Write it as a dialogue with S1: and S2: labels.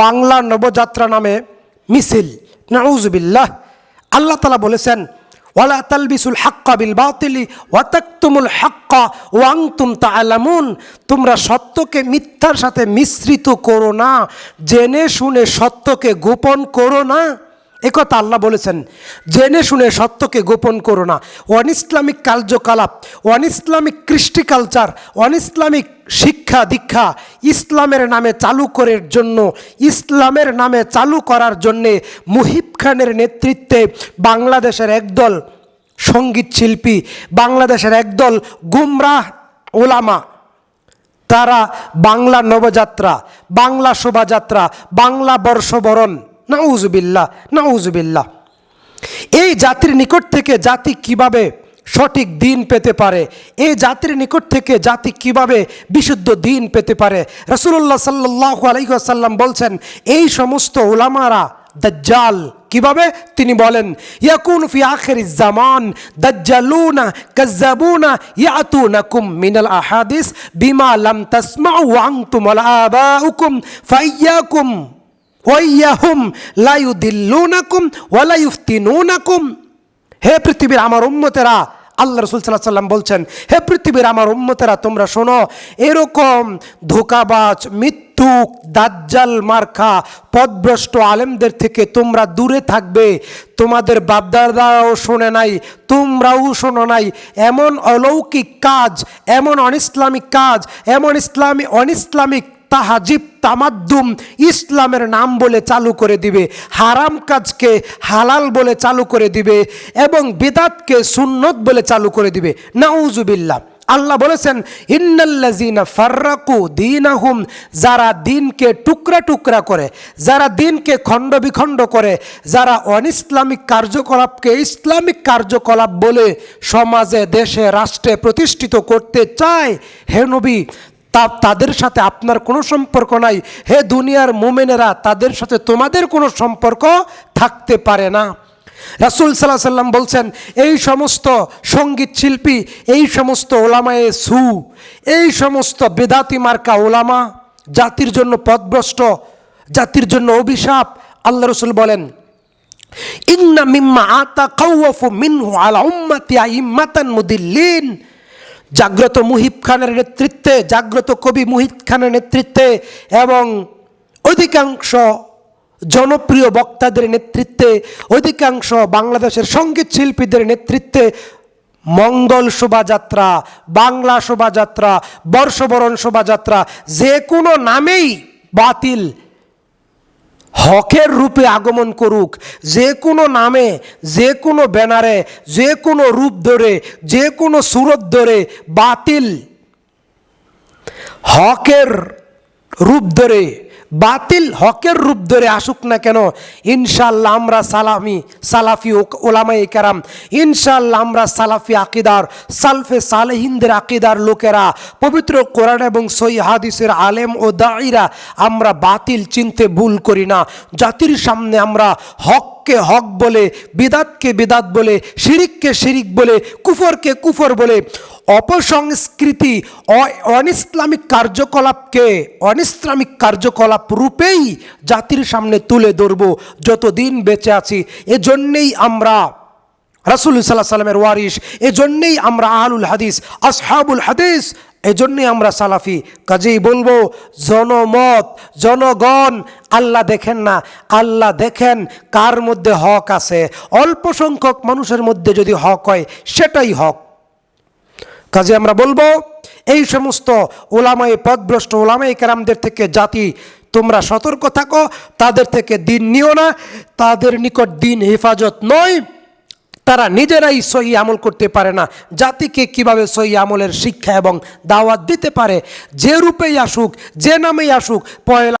S1: বাংলা নবযাত্রা নামে মিছিল। নাউজবিল্লাহ আল্লাহ তালা বলেছেন, ওয়ালা তালবিসুল হাক্কা বিল বাতিলি ওয়াতাকতুমুল হাক্কা ওয়াংতুম তাআলামুন। তোমরা সত্যকে মিথ্যার সাথে মিশ্রিত করো না, জেনে শুনে সত্যকে গোপন করো না। একথা আল্লাহ বলেছেন, জেনে শুনে সত্যকে গোপন করো না। ওয়ান ইসলামিক কার্যকলাপ, ওয়ান ইসলামিক কৃষ্টি কালচার, ওয়ান ইসলামিক শিক্ষা দীক্ষা ইসলামের নামে চালু করার জন্য, ইসলামের নামে চালু করার জন্যে মুহিব খানের নেতৃত্বে বাংলাদেশের একদল সংগীত শিল্পী, বাংলাদেশের একদল গুমরাহ ওলামা, তারা বাংলা নবযাত্রা, বাংলা শোভাযাত্রা, বাংলা বর্ষবরণ নাউজুবিল্লাহ নাউজুবিল্লাহ। এই জাতির নিকট থেকে জাতি কীভাবে সঠিক দিন পেতে পারে? এই জাতির নিকট থেকে জাতি কীভাবে বিশুদ্ধ দিন পেতে পারে? রসুল্লাহ সাল্লাহ আলাইসাল্লাম বলছেন, এই সমস্ত ওলামারা দাজ্জাল কীভাবে? তিনি বলেন, ইয়াকুন ফি আখির জামান, দাজ্জালুনা কাজ্জাবুনা ইয়াতুনাকুম মিনাল আহাদিস বিমা লাম তাসমাউ ওয়া ওয়ালা আবাউকুম ফাইয়াকুম। ওয়াইয়াহুম লা ইউদিল্লুনাকুম ওয়া লা ইফতিনুনাকুম হে পৃথিবীর আমার উম্মতেরা, আল্লাহ রসুল সাল্লাহ সাল্লাম বলছেন, হে পৃথিবীর আমার উম্মতেরা, তোমরা শোনো, এরকম ধোকাবাজ মৃত্যুক দাজ্জাল মার্খা পদভ্রষ্ট আলেমদের থেকে তোমরা দূরে থাকবে। তোমাদের বাপদাদাও শোনে নাই, তোমরাও শোনো নাই। এমন অলৌকিক কাজ, এমন অনিসলামিক কাজ, এমন ইসলামী, অনিসলামিক তাহাজিব তামাদ্দুম ইসলামের নাম বলে চালু করে দিবে, হারাম কাজকে হালাল বলে চালু করে দিবে এবং বেদাতকে সুন্নত বলে চালু করে দিবে। নাউজুবিল্লাহ। আল্লাহ বলেছেন ইন্নাল্লাজিনা ফার্রাকু দিনাহুম যারা দিনকে টুকরা টুকরা করে, যারা দিনকে খণ্ড বিখণ্ড করে, যারা অনিসলামিক কার্যকলাপকে ইসলামিক কার্যকলাপ বলে সমাজে, দেশে, রাষ্ট্রে প্রতিষ্ঠিত করতে চায়, হে নবী তা তাদের সাথে আপনার কোনো সম্পর্ক নাই। হে দুনিয়ার মোমেনেরা, তাদের সাথে তোমাদের কোনো সম্পর্ক থাকতে পারে না। রাসুল সাল্লাহ সাল্লাম বলছেন, এই সমস্ত সংগীত শিল্পী, এই সমস্ত ওলামায়ে সু, এই সমস্ত বেদাতি মার্কা ওলামা, জাতির জন্য পথভ্রষ্ট জাতির জন্য অভিশাপ, আল্লাহ রসুল বলেন, ইন্না মিম্মা আতা কাউফু মিনহু আলা উম্মাতি আইম্মাতান মুদিল্লিন। জাগ্রত মুহিব খানের নেতৃত্বে, জাগ্রত কবি মুহিব খানের নেতৃত্বে এবং অধিকাংশ জনপ্রিয় বক্তাদের নেতৃত্বে, অধিকাংশ বাংলাদেশের সংগীত শিল্পীদের নেতৃত্বে মঙ্গল শোভাযাত্রা, বাংলা শোভাযাত্রা, বর্ষবরণ শোভাযাত্রা, যে কোনো নামেই বাতিল হকের রূপে আগমন করুক। যে কোনো নামে, যে কোনো ব্যানারে, যে কোনো রূপ ধরে, যে কোনো সুরত ধরে বাতিল। হকের রূপ ধরে বাতিল হকের রূপ ধরে আসুক না কেন ইনশাল্লাহ আমরা সালামি সালাফি ওলামাই কারাম ইনশাল্লাহ আমরা সালাফি আকিদার, সালফে সালেহিনদের আকিদার লোকেরা, পবিত্র কোরআন এবং সই হাদিসের আলেম ও দায়ীরা আমরা বাতিল চিনতে ভুল করি না। জাতির সামনে আমরা হককে হক বলে, বিদাতকে বিদাত বলে, শিরিককে শিরিক বলে, কুফরকে কুফর বলে, অপসংস্কৃতি অনিসলামিক কার্যকলাপকে অনিসলামিক কার্যকলাপ রূপেই জাতির সামনে তুলে ধরব যতদিন বেঁচে আছি। এজন্যেই আমরা রাসুল সাল্লাহ সাল্লামের ওয়ারিস এজন্যেই আমরা আহলুল হাদিস, আসহাবুল হাদিস এজন্যই আমরা সালাফি কাজেই বলব, জনমত, জনগণ, আল্লাহ দেখেন না, আল্লাহ দেখেন কার মধ্যে হক আছে। অল্প সংখ্যক মানুষের মধ্যে যদি হক হয়, সেটাই হক। কাজে আমরা বলব, এই সমস্ত ওলামাই পদভ্রষ্ট ওলামাই কেরামদের থেকে জাতি, তোমরা সতর্ক থাকো, তাদের থেকে দিন নিও না, তাদের নিকট দিন হেফাজত নয়। তারা নিজেরাই সহি আমল করতে পারে না। জাতিকে কীভাবে সহি আমলের শিক্ষা এবং দাওয়াত দিতে পারে? যে রূপেই আসুক, যে নামেই আসুক, পয়লা